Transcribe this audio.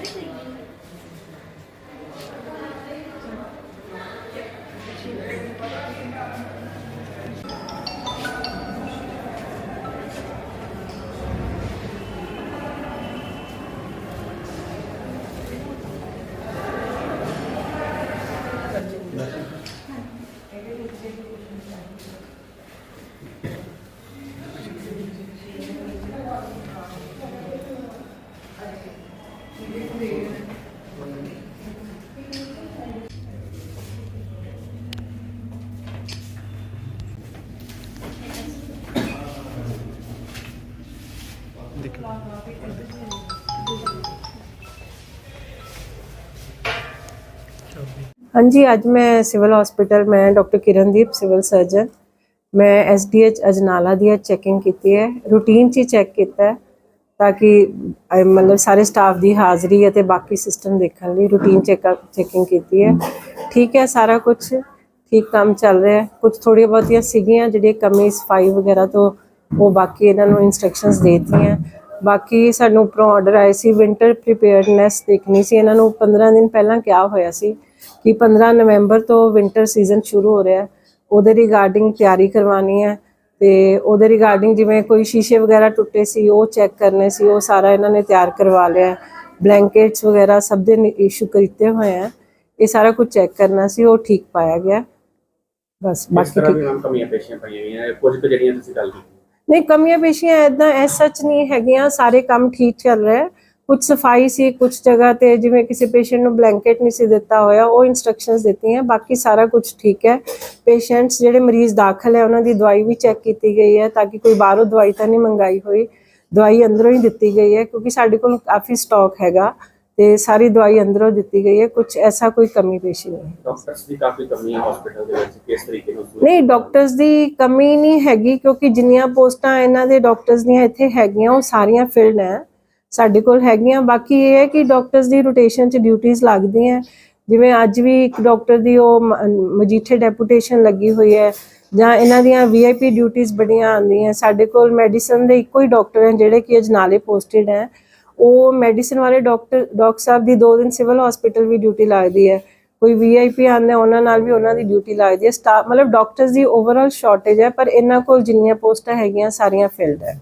ਨਹੀਂ ਕਿ ਐਡਮਿਟ ਹਾਂਜੀ, ਅੱਜ ਮੈਂ ਸਿਵਲ ਹਸਪੀਟਲ, ਮੈਂ ਡਾਕਟਰ ਕਿਰਨਦੀਪ ਸਿਵਲ ਸਰਜਨ। ਮੈਂ ਐਸਡੀਐਚ ਅਜਨਾਲਾ ਦੀ ਚੈਕਿੰਗ ਕੀਤੀ ਹੈ। ਰੂਟੀਨ ਚ ਹੀ ਚੈੱਕ ਕੀਤਾ ਤਾਂ ਕਿ ਮਤਲਬ ਸਾਰੇ ਸਟਾਫ ਦੀ ਹਾਜ਼ਰੀ ਅਤੇ ਬਾਕੀ ਸਿਸਟਮ ਦੇਖਣ ਲਈ ਰੂਟੀਨ ਚੈੱਕਅਪ ਚੈਕਿੰਗ ਕੀਤੀ ਹੈ। ਠੀਕ ਹੈ, ਸਾਰਾ ਕੁਝ ਠੀਕ ਕੰਮ ਚੱਲ ਰਿਹਾ ਹੈ। ਕੁਝ ਥੋੜ੍ਹੀਆਂ ਬਹੁਤੀਆਂ ਸੀਗੀਆਂ, ਜਿਹੜੀਆਂ ਕਮੀ ਸਫ਼ਾਈ ਵਗੈਰਾ ਤੋਂ ਉਹ ਬਾਕੀ ਇਹਨਾਂ ਨੂੰ ਇਨਸਟਰਕਸ਼ਨਸ ਦੇਤੀਆਂ। ਬਾਕੀ ਸਾਨੂੰ ਉੱਪਰੋਂ ਆਰਡਰ ਆਏ ਸੀ ਵਿੰਟਰ ਪ੍ਰੀਪੇਅਰਡਨੈਸ ਦੇਖਣੀ ਸੀ ਇਹਨਾਂ ਨੂੰ 15 ਦਿਨ ਪਹਿਲਾਂ ਕਿਹਾ ਹੋਇਆ ਸੀ ਕਿ 15 ਨਵੰਬਰ ਤੋਂ ਵਿੰਟਰ ਸੀਜ਼ਨ ਸ਼ੁਰੂ ਹੋ ਰਿਹਾ ਹੈ। ਉਹਦੇ ਰਿਗਾਰਡਿੰਗ ਤਿਆਰੀ ਕਰਵਾਉਣੀ ਹੈ ਤੇ ਉਹਦੇ ਰਿਗਾਰਡਿੰਗ ਜਿਵੇਂ ਕੋਈ ਸ਼ੀਸ਼ੇ ਵਗੈਰਾ ਟੁੱਟੇ ਸੀ ਉਹ ਚੈੱਕ ਕਰਨੇ ਸੀ ਉਹ ਸਾਰਾ ਇਹਨਾਂ ਨੇ ਤਿਆਰ ਕਰਵਾ ਲਿਆ ਬਲੈਂਕੇਟਸ ਵਗੈਰਾ ਸਭ ਦੇ ਇਸ਼ੂ ਕੀਤੇ ਹੋਏ ਆ ਇਹ ਸਾਰਾ ਕੁਝ ਚੈੱਕ ਕਰਨਾ ਸੀ ਉਹ ਠੀਕ ਪਾਇਆ ਗਿਆ। ਬਸ ਬਾਕੀ ਠੀਕ। ਕਮੀਆਂ ਪੇਸ਼ੀਆਂ ਪਈਆਂ ਗਈਆਂ ਕੁਝ ਕੁ ਜਿਹੜੀਆਂ ਤੁਸੀਂ ਗੱਲ ਕੀਤੀ। ਨਹੀਂ, ਕਮੀਆਂ ਪੇਸ਼ੀਆਂ ਐਦਾਂ ਐ ਸੱਚ ਨਹੀਂ ਹੈਗੀਆਂ, ਸਾਰੇ ਕੰਮ ਠੀਕ ਚੱਲ ਰਿਹਾ ਕੁਝ ਸਫ਼ਾਈ ਸੀ ਕੁਝ ਜਗ੍ਹਾ ਤੇ ਜਿਵੇਂ ਕਿਸੇ ਪੇਸ਼ੈਂਟ ਨੂੰ ਬਲੈਂਕਟ ਨਹੀਂ ਸੀ ਦਿੱਤਾ ਹੋਇਆ, ਉਹ ਇਨਸਟਰਕਸ਼ਨਸ ਦਿੱਤੀਆਂ ਬਾਕੀ ਸਾਰਾ ਕੁਝ ਠੀਕ ਹੈ। ਪੇਸ਼ੈਂਟਸ ਜਿਹੜੇ ਮਰੀਜ਼ ਦਾਖਲ ਹੈ, ਉਹਨਾਂ ਦੀ ਦਵਾਈ ਵੀ ਚੈੱਕ ਕੀਤੀ ਗਈ ਹੈ, ਤਾਂ ਕਿ ਕੋਈ ਬਾਹਰੋਂ ਦਵਾਈ ਤਾਂ ਨਹੀਂ ਮੰਗਾਈ ਹੋਈ। ਦਵਾਈ ਅੰਦਰੋਂ ਹੀ ਦਿੱਤੀ ਗਈ ਹੈ, ਕਿਉਂਕਿ ਸਾਡੇ ਕੋਲ ਕਾਫੀ ਸਟਾਕ ਹੈਗਾ। ਤੇ ਸਾਰੀ ਦਵਾਈ ਅੰਦਰੋਂ ਦਿੱਤੀ ਗਈ ਹੈ ਕੁਝ ਐਸਾ ਕੋਈ ਕਮੀ ਪੇਸ਼ੀ ਨਹੀਂ ਡਾਕਟਰਸ ਦੀ ਕਾਫੀ ਕਮੀ ਹੈ ਹਸਪੀਟਲ ਦੇ ਵਿੱਚ ਕਿਸ ਤਰੀਕੇ ਨਾਲ ਨਹੀਂ ਡਾਕਟਰਸ ਦੀ ਕਮੀ ਨਹੀਂ ਹੈਗੀ ਕਿਉਂਕਿ ਜਿੰਨੀਆਂ ਪੋਸਟਾਂ ਇਹਨਾਂ ਦੇ ਡਾਕਟਰਸ ਦੀਆਂ ਇੱਥੇ ਹੈਗੀਆਂ ਉਹ ਸਾਰੀਆਂ ਫਿਲਡ ਹੈ। ਸਾਡੇ ਕੋਲ ਹੈਗੀਆਂ ਬਾਕੀ ਇਹ ਹੈ ਕਿ ਡਾਕਟਰਸ ਦੀ ਰੋਟੇਸ਼ਨ ਚ ਡਿਊਟੀਆਂ ਲੱਗਦੀਆਂ ਜਿਵੇਂ ਅੱਜ ਵੀ ਇੱਕ ਡਾਕਟਰ ਦੀ ਉਹ ਮਜੀਠੇ ਡੈਪੂਟੇਸ਼ਨ ਲੱਗੀ ਹੋਈ ਹੈ ਜਾਂ ਇਹਨਾਂ ਦੀਆਂ ਵੀਆਈਪੀ ਡਿਊਟੀਆਂ ਬੜੀਆਂ ਆਉਂਦੀਆਂ ਸਾਡੇ ਕੋਲ ਮੈਡੀਸਨ ਦੇ ਇੱਕੋ ਹੀ ਡਾਕਟਰ ਹਨ ਜਿਹੜੇ ਕਿ ਅਜਨਾਲੇ ਪੋਸਟਡ ਹੈ। ਉਹ ਮੈਡੀਸਨ ਵਾਲੇ ਡਾਕਟਰ ਡਾਕਟਰ ਸਾਹਿਬ ਦੀ ਦੋ ਦਿਨ ਸਿਵਲ ਹਸਪੀਟਲ ਵੀ ਡਿਊਟੀ ਲੱਗਦੀ ਹੈ। ਕੋਈ ਵੀਆਈਪੀ ਆਉਂਦੇ, ਉਹਨਾਂ ਨਾਲ ਵੀ ਉਹਨਾਂ ਦੀ ਡਿਊਟੀ ਲੱਗਦੀ ਹੈ। ਸਟਾਫ ਮਤਲਬ ਡਾਕਟਰਸ ਦੀ ਓਵਰਆਲ ਸ਼ਾਰਟੇਜ ਹੈ, ਪਰ ਇਹਨਾਂ ਕੋਲ ਜਿੰਨੀਆਂ ਪੋਸਟਾਂ ਹੈਗੀਆਂ, ਸਾਰੀਆਂ ਫਿਲਡ ਹੈ।